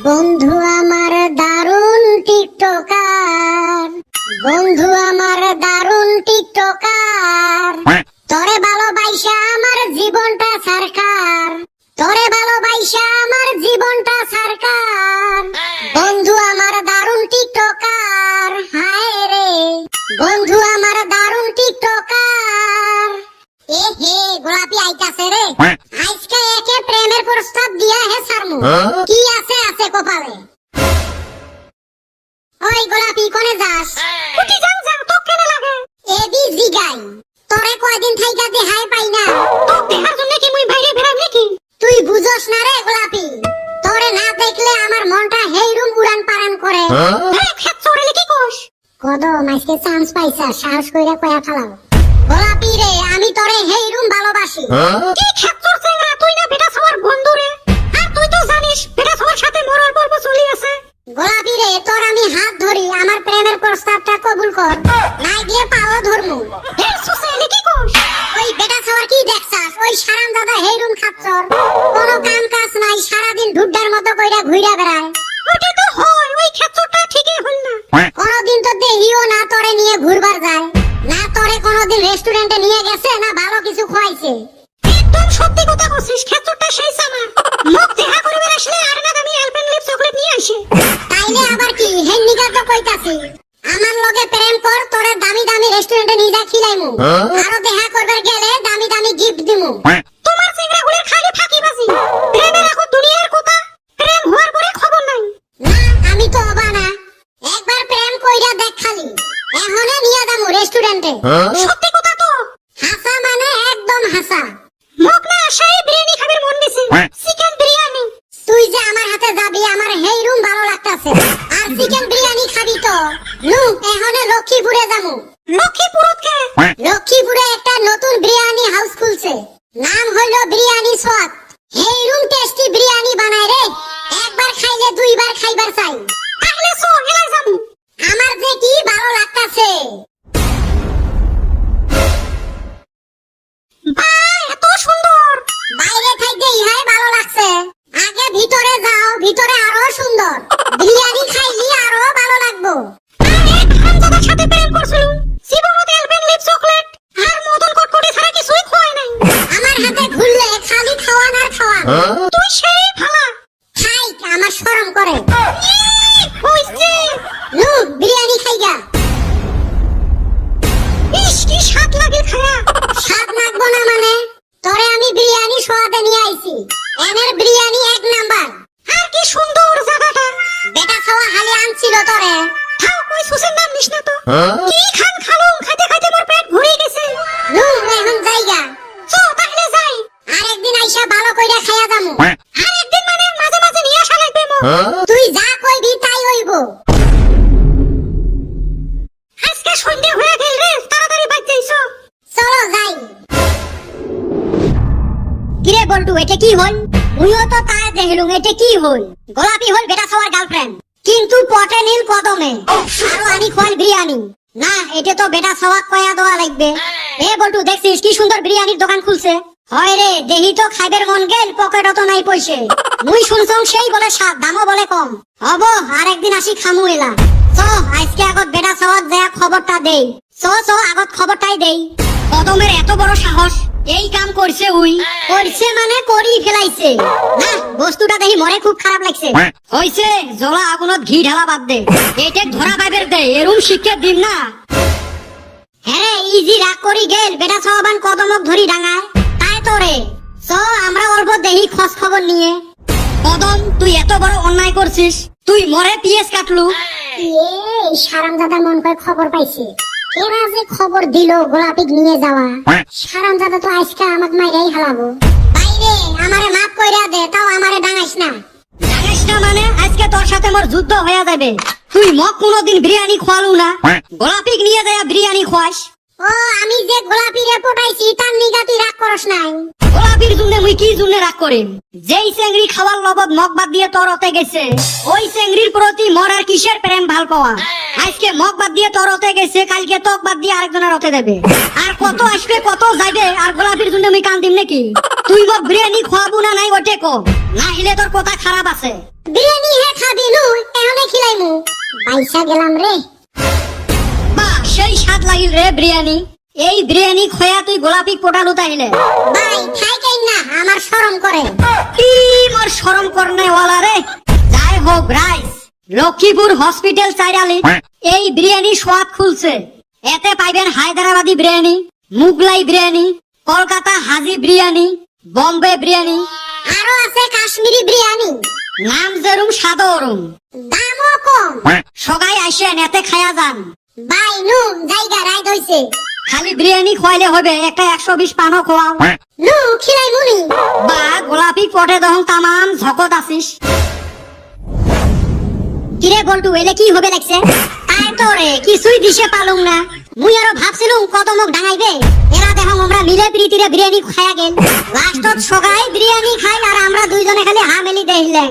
বন্ধু আমার দারুণ টিকটকার। বন্ধু আমার দারুণ টিকটকার। তোরে ভালোবাসা আমার জীবনটা সরকার। তোরে ভালোবাসা আমার জীবনটা সরকার। বন্ধু আমার দারুণ টিকটকার। হায় রে। বন্ধু আমার দারুণ টিকটকার। এ হে গোলাপি আইতাছে রে। আজকে একে প্রেমের প্রস্তাব দিয়া হে সারমু। কি আছে আছে কপালে। ওই গোলাপি কোনে যাস? কুটি যাম যাম তো কেনে লাগে? এবি জিগাই তোরে কয়দিন থাইকা দেখাই পাই না। তো দেখার জন্য কি মুই বাইরে বেরাম নাকি? তুই বুঝস না রে গোলাপি তোরে না দেখলে আমার মনটা হেইরুম উড়ান পারান করে। রে খেত চড়লে কি কোস কদম আজকে চান্স পাইছা সাহস কইরা কয়া ফেলাও। গোলাপি রে আমি তোরে হেইরুম ভালোবাসি। কি খেচ্চর দাদা হেইরুম খাচ্চর কোনো কাম কাজ নাই সারাদিন ঢুড্ডার মতো কইরা ঘুইরা বেড়ায়। ওটা তো হয় ওই খেচ্চরটা ঠিকই হল না। কোনদিন তো দেহিও না তোরে নিয়ে ঘুরবার যায়। না তোরে কোনদিন রেস্টুরেন্টে নিয়ে গেছে না ভালো কিছু খাওয়াইছে একদম সত্যি কথা বলছিস খেচুরটা সেই সামা মুখ দেখা করিবে আসলে আর না আমি অ্যালপেনলিপ চকলেট নিয়ে আসি। তাইলে আবার কি হেন্নিকা তো কইতাছি। আমার লগে প্রেম কর তোরে দামি দামি রেস্টুরেন্টে নিয়ে যা খিলাইমু। হাসা না আসাই বিরিয়ানি খাবার মন দিছে। চিকেন বিরিয়ানি। তুই যে আমার হাতে যাবি আমার হেই রুম ভালো লাগতাছে। আর চিকেন বিরিয়ানি খাবি তো। নু এখনে লক্ষ্মীপুরে যাব। লক্ষ্মীপুরত কে লক্ষ্মীপুরে একটা নতুন বিরিয়ানি হাউস খুলছে। নাম হইল বিরিয়ানি সোয়াদ হেই রুম টেস্টি বিরিয়ানি বানায় রে। একবার খাইলে দুইবার খাইবার চাই। তুই সেই? ভালা খাই আমার শরম করে। হইছে বিরিয়ানি খাইগা ইস কি স্বাদ লাগে খায়া। স্বাদ লাগবো না মানে? তোরে আমি বিরিয়ানি সোয়াদে নিয়ে আইছি। এনের বিরিয়ানি এক নাম্বার। আর কি সুন্দর জায়গাটা। বেটা খাওয়া হালি আনছিল তোরে। খাও কই সুসের নাম নিস না তো। কি খান খালুম খাইতে কইরা আর একদিন মানে মাঝে মাঝে নিয়ে আসা লাগবে মো তুই যা কইবি তাই হইব। আজকে সন্ধে হয়ে গেল রে তাড়াতাড়ি বাজ যাইছো চলো যাই। কিরে বল্টু এটা কি হল? মুইও তো তাই দেখলুম এটা কি হল? গোলাপি হল বেটা সবার গার্লফ্রেন্ড কিন্তু পটে নীল কদমে আরও আনি খোয়াল বিরিয়ানি। না এটা তো বেটা সবাক কয়া দেওয়া লাগবে। এ বল্টু দেখছিস কি সুন্দর বিরিয়ানির দোকান খুলছে? হয় রে, দেহি তো খাইবের মন গেল পকেট তো নাই পয়সে। মুই শুনছং সেই বলে সাত দামও বলে কম। হব আর একদিন আসি খামু এলা। চ, আজকে আগত বেটা সবাক দেয়া খবরটা দেই। চ চ, আগত খবরটাই দেই। কদমের এত বড় সাহস, এই কাম করছে উই। করছে মানে করি ফেলাইছে। না, বস্তুটা দেখি মরে খুব খারাপ লাগছে। হইছে জ্বলা আগুনত ঘি ঢালা বাদ দে। এটা ধরা পাইবের দে এরুম শিক্ষা দিম না। হ্যাঁ ইজি রাগ করি গেল, বেটা সবান কদমক ধরি ডাঙায় তো রে চ আমরা অল্প দেহি খোঁজ খবর নিয়ে। কদম তুই এত বড় অন্যায় করছিস। তুই মরে পিএস কাটলু। এই সারাম দাদা মন করে খবর পাইছে। এরা যে খবর দিল গোলাপিক নিয়ে যাওয়া সারাম দাদা তো আজকে আমাকে মাইরাই হালাবো। বাইরে আমারে মাফ কইরা দে তাও আমারে ডাঙাইস না। ডাঙাইস না মানে আজকে তোর সাথে মোর যুদ্ধ হয়ে যাবে। তুই মক কোনোদিন বিরিয়ানি খোয়ালু না। গোলাপিক নিয়ে যায় বিরিয়ানি খোয়াস। ও আমি যে গোলাপি রে পটাইছি তার নিগা তুই রাগ করস নাই। গোলাপির জন্য মুই কি জন্য রাগ করিম? যেই চেংড়ি খাওয়ার লবদ মগ বাদ দিয়ে তোর হতে গেছে ওই চেংড়ির প্রতি মরার কিসের প্রেম ভালো পাওয়া? আজকে মগ বাদ দিয়ে তোর হতে গেছে কালকে তক বাদ দিয়ে আরেকজনের হতে দেবে। আর কত আসবে কত যাইবে আর গোলাপির জন্য মুই কান দিম নাকি? তুই মগ বিরিয়ানি খাওয়াবো না নাই ওটে কো? না হলে তোর কথা খারাপ আছে। বিরিয়ানি হে আইসা গেলাম রে। বা স্বাদ লাগিল রে বিরিয়ানি। এই বিরিয়ানি খয়া তুই গোলাপি পোটালু তাইলে ভাই খাইকেই না আমার শরম করে। কি মোর শরম করনে ওয়ালা রে? যাই হোক রাইস। লক্ষ্মীপুর হসপিটাল চাইরালি। এই বিরিয়ানি স্বাদ খুলছে। এতে পাইবেন হায়দ্রাবাদি বিরিয়ানি মুগলাই বিরিয়ানি কলকাতা হাজি বিরিয়ানি বম্বে বিরিয়ানি। আরও আছে কাশ্মীরি বিরিয়ানি। নাম যেরুম স্বাদও ওরুম দামও কম। সবাই আসেন এতে খায়া যান। ভাই নুন জায়গা রাইড হইছে। খালি বিরিয়ানি খোয়াইলে হবে একটা একশো বিশ পানও খোয়াও। নু খিলাই মুনি। বা গোলাপি পটে দহন তামাম ঝকত আসিস কিরে বল্টু এলে কি হবে লাগছে তাই তো রে কিছুই দিশে পালুম না। মুই আরও ভাবছিলুম কত মুখ ডাঙাইবে। এরা দেখো আমরা মিলে প্রীতিরে বিরিয়ানি খায়া গেল। লাস্টত সবাই বিরিয়ানি খাই আর আমরা দুইজনে খালি হা মেলি দেখলেন